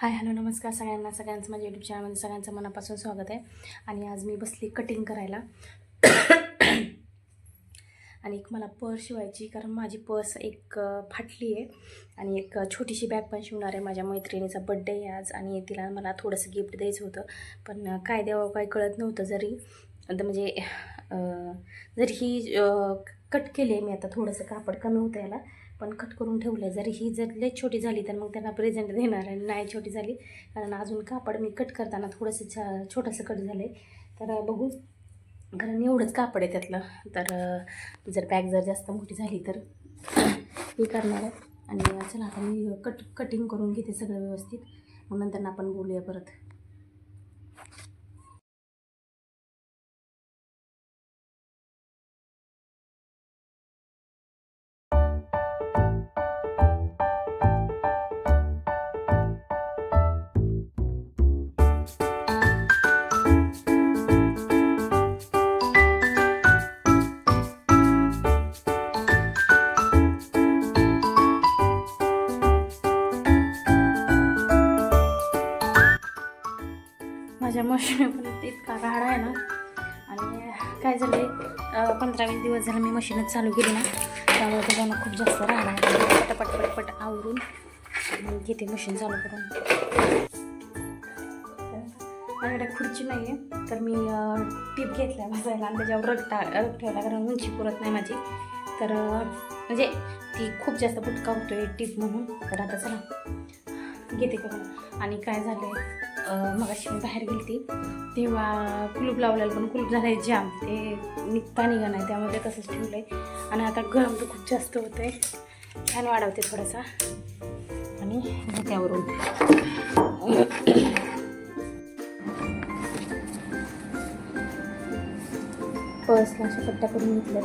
Hi hello नमस्कार सगळ्यांना. सगळ्यांचं माझ्या यूट्यूब चॅनलमध्ये सगळ्यांचं मनापासून स्वागत आहे. आणि आज मी बसली कटिंग करायला. आणि एक मला पर्स शिवायची कारण माझी पर्स एक फाटली आहे. आणि एक छोटीशी बॅग पण शिवणार आहे. माझ्या मैत्रिणीचा बड्डे आहे आज आणि तिला मला थोडंसं गिफ्ट द्यायचं होतं. पण काय द्यावं काय कळत नव्हतं जरी. आता म्हणजे जरी ही कट केली आहे मी आता थोडंसं कापड कमी होतं याला. पण कट करून ठेवलं. आहे जर ही जर लई छोटी झाली तर मग त्यांना प्रेझेंट देणार आणि नाही छोटी झाली. कारण अजून कापड मी कट करताना थोडंसं छा छोटंसं कट झालं आहे तर बघू. कारण एवढंच कापड आहे त्यातलं. तर जर बॅग जर जास्त मोठी झाली तर हे करणार आहे. आणि चला आता मी कट कटिंग करून घेते सगळं व्यवस्थित. मग नंतर आपण बोलूया परत. माझ्या मशीनपर्यंत इतका राडा आहे ना. आणि काय झालं आहे पंधरा वीस दिवस झालं मी मशीनच चालू केली ना. त्यामुळे त्याच्यानं खूप जास्त राडा आहे. पटपट पटपट आवरून आणि घेते मशीन चालू करून. माझ्याकडे खुर्ची नाही आहे तर मी टीप घेतल्या बसायला आणि त्याच्यावर रग टा रग ठेवला कारण उंची पुरत नाही माझी. तर म्हणजे ती खूप जास्त भुटका होतो आहे टीप म्हणून. तर आता चला घेते करून आणि काय झालं आहे मगाशी मी बाहेर गेली होती तेव्हा कुलूप लावलेलं पण कुलूप झालं आहे जाम. ते निघता निघा नाही त्यामुळे तसंच ठेवलं आहे आणि आता गरम तर खूप जास्त होतं आहे फॅन वाढवते थोडासा. आणि त्यावरून. पर्सला अशा पट्ट्या करून घेतल्या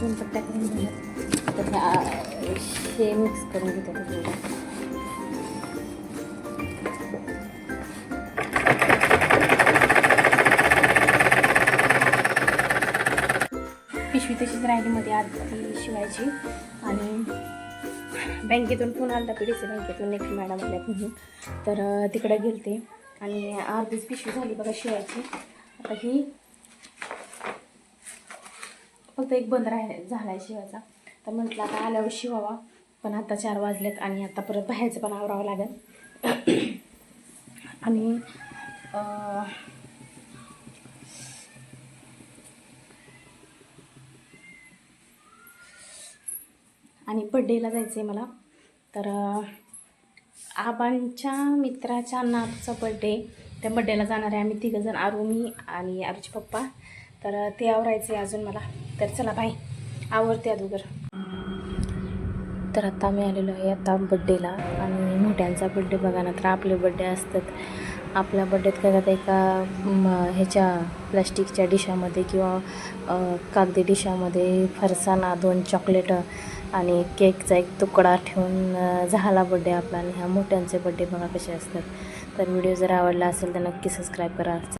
दोन पट्ट्या करून घेतल्या तर त्या हे मिक्स करून घेतात पिशवी तशीच राहिली मध्ये आधी शिवायची. आणि बँकेतून फोन आला पी डी सी बँकेतून एक मॅडम आल्या म्हणून तर तिकडे गेलते. आणि अर्धीच पिशवी झाली बघा शिवायची. आता ही फक्त एक बंद राह झाला आहे शिवायचा. तर म्हटलं आता आल्यावर शिवावा. पण आता चार वाजलेत आणि आता परत बाहेरचं पण आवरावं लागेल. आणि आणि बड्डेला जायचं आहे मला. तर आबांच्या मित्राच्या नातचा बड्डे त्या बड्डेला जाणार आहे आम्ही तिघंजण आरू मी आणि आरूचे पप्पा. तर ते आवरायचे आहे अजून मला. तर चला बाय आवरते अगोदर. तर आता आम्ही आलेलो आहे आता बड्डेला आणि मोठ्यांचा बड्डे बघा ना तर आपले बड्डे असतात. आपल्या बड्डेत काय करतात एका ह्याच्या प्लास्टिकच्या डिशामध्ये किंवा कागदी डिशामध्ये फरसाणा दोन चॉकलेट आणि केकचा एक तुकडा ठेवून झाला बड्डे आपला आणि ह्या मोठ्यांचे बड्डे बघा कसे असतात. तर व्हिडिओ जर आवडला असेल तर नक्की सबस्क्राईब करा.